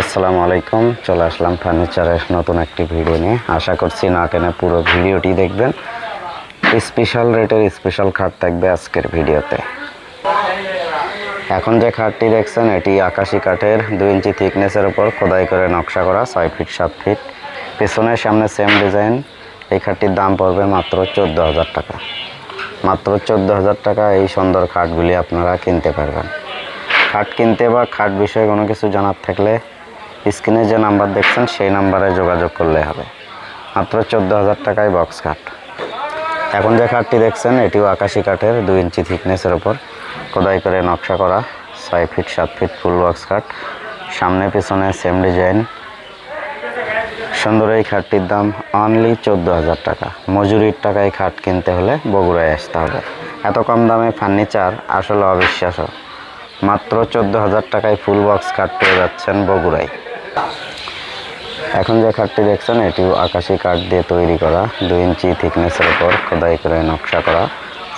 আসসালামু আলাইকুম, চলে আসলাম ফার্নিচারের নতুন একটি ভিডিও নিয়ে। আশা করছি না টেনে পুরো ভিডিওটি দেখবেন। স্পেশাল রেটের স্পেশাল খাট থাকবে আজকের ভিডিওতে। এখন যে খাটটি দেখছেন, এটি আকাশি কাঠের, দুই ইঞ্চি থিকনেসের উপর খোদাই করে নকশা করা, ছয় ফিট, সাত ফিট। পেছনের সামনে সেম ডিজাইন এই খাটটির দাম পড়বে মাত্র চোদ্দ হাজার টাকা। মাত্র চোদ্দ হাজার টাকা এই সুন্দর খাটগুলি আপনারা কিনতে পারবেন। খাট কিনতে বা খাট বিষয়ে কোনো কিছু জানার থাকলে স্ক্রিনে যে নাম্বার দেখছেন, সেই নাম্বারে যোগাযোগ করলে হবে। মাত্র চোদ্দ হাজার টাকায় বক্স খাট এখন যে খাটটি দেখছেন, এটিও আকাশি কাঠের দুই ইঞ্চি থিকনেসের ওপর। খোদাই করে নকশা করা, ছয় ফিট সাত ফিট ফুল বক্স খাট সামনে, পিছনে সেম ডিজাইন সুন্দর এই খাটটির দাম অনলি চোদ্দ হাজার টাকা। মজুরির টাকায় খাট কিনতে হলে বগুড়ায় আসতে হবে। এত কম দামে ফার্নিচার আসলে অবিশ্বাস্য। মাত্র চোদ্দ হাজার টাকায় ফুল বক্স খাট পেয়ে যাচ্ছেন বগুড়ায়। এখন যে খাটটি দেখছেন এটিও আকাশি কাঠ দিয়ে তৈরি করা। দুই ইঞ্চি থিকনেসের উপর খোদাই করে নকশা করা।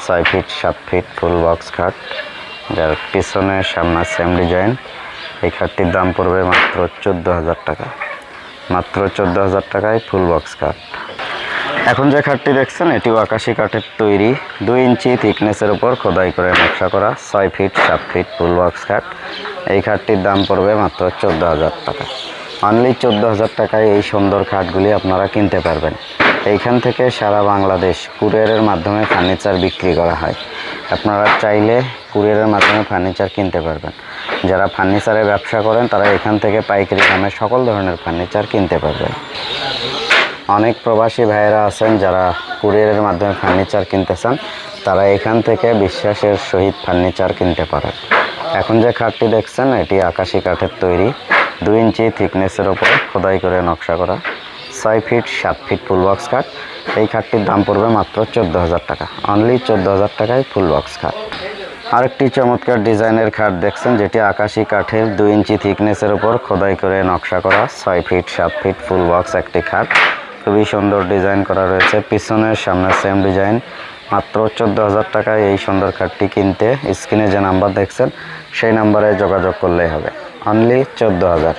ছয় ফিট সাত ফিট ফুল বক্স খাট, যার পিছনে সামনে সেম ডিজাইন এই খাটটির দাম পড়বে মাত্র চোদ্দ হাজার টাকা। মাত্র চোদ্দ হাজার টাকায় ফুল বক্স কাঠ এখন যে খাটটি দেখছেন, এটিও আকাশি কাঠের তৈরি। দুই ইঞ্চি থিকনেসের উপর খোদাই করে নকশা করা। ছয় ফিট সাত ফিট ফুল বক্স খাট। এই খাটটির দাম পড়বে মাত্র চোদ্দ হাজার টাকা। অনলি চোদ্দ হাজার টাকায় এই সুন্দর খাটগুলি আপনারা কিনতে পারবেন। এইখান থেকে সারা বাংলাদেশ কুরিয়ারের মাধ্যমে ফার্নিচার বিক্রি করা হয়। আপনারা চাইলে কুরিয়ারের মাধ্যমে ফার্নিচার কিনতে পারবেন। যারা ফার্নিচারের ব্যবসা করেন, তারা এখান থেকে পাইকারি দামে সকল ধরনের ফার্নিচার কিনতে পারবেন। অনেক প্রবাসী ভাইয়েরা আছেন যারা কুরিয়ারের মাধ্যমে ফার্নিচার কিনতে চান। তারা এখান থেকে বিশ্বাসের সহিত ফার্নিচার কিনতে পারেন। এখন যে খাটটি দেখছেন, এটি আকাশি কাঠের তৈরি। দুই ইঞ্চি থিকনেসের ওপর খোদাই করে নকশা করা। ছয় ফিট, সাত ফিট ফুল বক্স খাট। এই খাটটির দাম পড়বে মাত্র চোদ্দ হাজার টাকা। অনলি চোদ্দ হাজার টাকায় ফুল বক্স খাট। আরেকটি চমৎকার ডিজাইনের খাট দেখছেন, যেটি আকাশি কাঠের দুই ইঞ্চি থিকনেসের উপর খোদাই করে নকশা করা। ছয় ফিট, সাত ফিট ফুল বক্স একটি খাট। খুবই সুন্দর ডিজাইন করা রয়েছে। পিছনের সামনে সেম ডিজাইন মাত্র চোদ্দ হাজার টাকায় এই সুন্দর খাটটি কিনতে স্ক্রিনে যে নাম্বার দেখছেন, সেই নাম্বারে যোগাযোগ করলেই হবে। অনলি চোদ্দ হাজার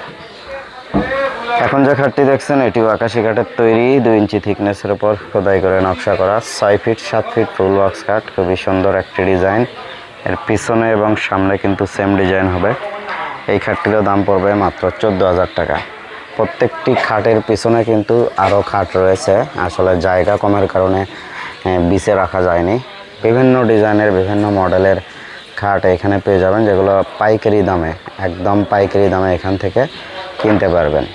এখন যে খাটটি দেখছেন, এটিও আকাশি কাঠের তৈরি, দুই ইঞ্চি থিকনেসের উপর খোদাই করে নকশা করা, ছয় ফিট সাত ফিট ফুল বক্স কাঠ, খুবই সুন্দর একটি ডিজাইন এর পিছনে এবং সামনে কিন্তু সেম ডিজাইন হবে। এই খাটটিরও দাম পড়বে মাত্র চোদ্দ হাজার টাকা। প্রত্যেকটি খাটের পিছনে কিন্তু আরও খাট রয়েছে। আসলে জায়গা কমের কারণে বিছে রাখা যায়নি। বিভিন্ন ডিজাইনের, বিভিন্ন মডেলের খাট এখানে পেয়ে যাবেন, যেগুলো পাইকারি দামে, একদম পাইকারি দামে এখান থেকে কিনতে পারবেন।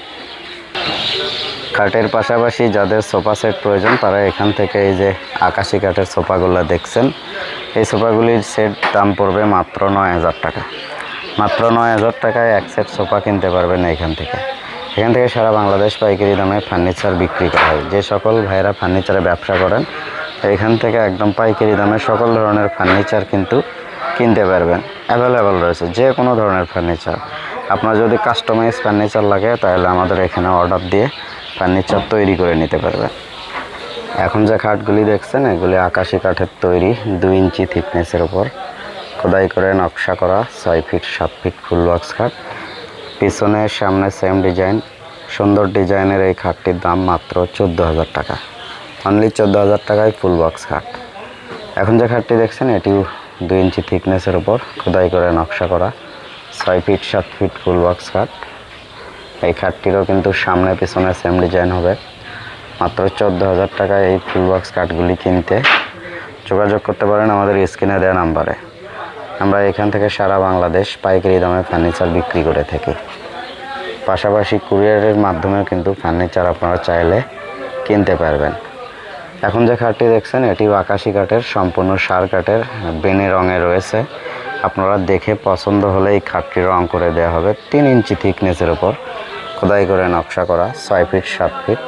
কাঠের পাশাপাশি যাদের সোফা সেট প্রয়োজন, তারা এখান থেকে এই যে আকাশি কাঠের সোফাগুলো দেখছেন, এই সোফাগুলির সেট দাম পড়বে মাত্র নয় হাজার টাকা। মাত্র নয় হাজার টাকায় এক সেট সোফা কিনতে পারবেন এখান থেকে। এখান থেকে সারা বাংলাদেশ পাইকারি দামে ফার্নিচার বিক্রি করা হয়। যে সকল ভাইয়েরা ফার্নিচারে ব্যবসা করেন এখান থেকে একদম পাইকারি দামে সকল ধরনের ফার্নিচার কিন্তু কিনতে পারবেন। অ্যাভেলেবেল রয়েছে যে কোনো ধরনের ফার্নিচার। আপনার যদি কাস্টমাইজ ফার্নিচার লাগে, তাহলে আমাদের এখানে অর্ডার দিয়ে ফার্নিচার তৈরি করে নিতে পারবেন। এখন যে খাটগুলি দেখছেন, এগুলি আকাশি কাঠের তৈরি, দুই ইঞ্চি থিকনেসের ওপর খোদাই করে নকশা করা, ছয় ফিট সাত ফিট ফুল বক্স খাট। পিছনে, সামনে সেম ডিজাইন সুন্দর ডিজাইনের এই খাটটির দাম মাত্র চোদ্দ হাজার টাকা। অনলি চোদ্দ হাজার টাকায় ফুল বক্স খাট। এখন যে খাটটি দেখছেন এটিও দুই ইঞ্চি থিকনেসের ওপর খোদাই করে নকশা করা। ছয় ফিট সাত ফিট ফুল বক্স খাট। এই খাটটিরও কিন্তু সামনে, পিছনে সেম ডিজাইন হবে। মাত্র চোদ্দ হাজার টাকায় এই ফুল বক্স কাঠগুলি কিনতে যোগাযোগ করতে পারেন আমাদের স্ক্রিনে দেওয়া নাম্বারে। আমরা এখান থেকে সারা বাংলাদেশ পাইকারি দামে ফার্নিচার বিক্রি করে থাকি। পাশাপাশি কুরিয়ারের মাধ্যমেও কিন্তু ফার্নিচার আপনারা চাইলে কিনতে পারবেন। এখন যে খাটটি দেখছেন এটিও আকাশি কাঠের, সম্পূর্ণ সার কাঠের, বেনে রঙে রয়েছে। আপনারা দেখে পছন্দ হলে এই খাটটি রং করে দেওয়া হবে। তিন ইঞ্চি থিকনেসের ওপর খোদাই করে নকশা করা, ছয় ফিট, সাত ফিট,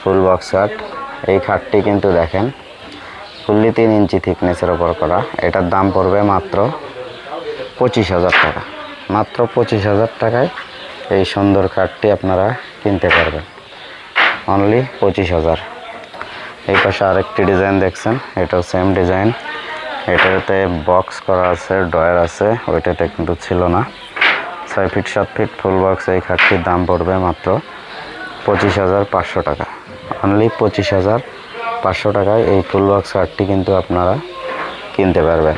ফুল বক্স কাঠ। এই খাটটি কিন্তু দেখেন, ফুললি তিন ইঞ্চি থিকনেসের ওপর করা। এটার দাম পড়বে মাত্র পঁচিশ হাজার টাকা। মাত্র পঁচিশ হাজার টাকায় এই সুন্দর খাটটি আপনারা কিনতে পারবেন। অনলি পঁচিশ হাজার। এই পাশে আরেকটি ডিজাইন দেখছেন, এটাও সেম ডিজাইন। এটাতে বক্স করা আছে ড্রয়ার আছে, ওইটাতে কিন্তু ছিল না। ছয় ফিট সাত ফিট ফুল বক্স এই খাটটির দাম পড়বে মাত্র পঁচিশ হাজার পাঁচশো টাকা। অনলি পঁচিশ হাজার পাঁচশো টাকায় এই ফুল বক্স খাটটি কিন্তু আপনারা কিনতে পারবেন।